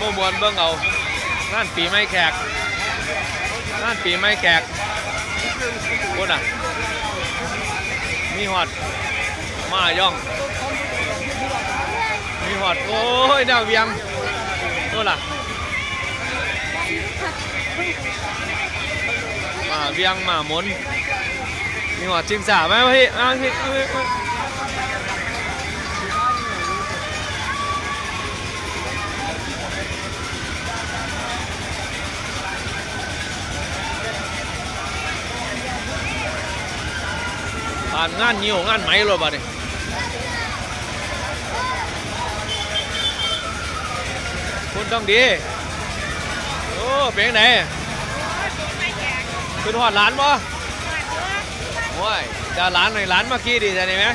บ่มวนเบิ่งเอางานปีใหม่แขกงานปีใหม่แขกพุ่นอะ มีหอด มาย่อง มีหอด โอ้ยดาวเวียงพุ่นล่ะ มาเวียงมาหมุนมีหอดจิงสาไหมพี่มาพี่มาพี่ ผ่านงานนิ้วงานไหมเลยบ่เนี่ยคุณต้องดี โอ้เป็นไงเป็นหอดร้านบ่โอ้ยจะร้านหน่อยร้านเมื่อกี้ดีใช่ไหม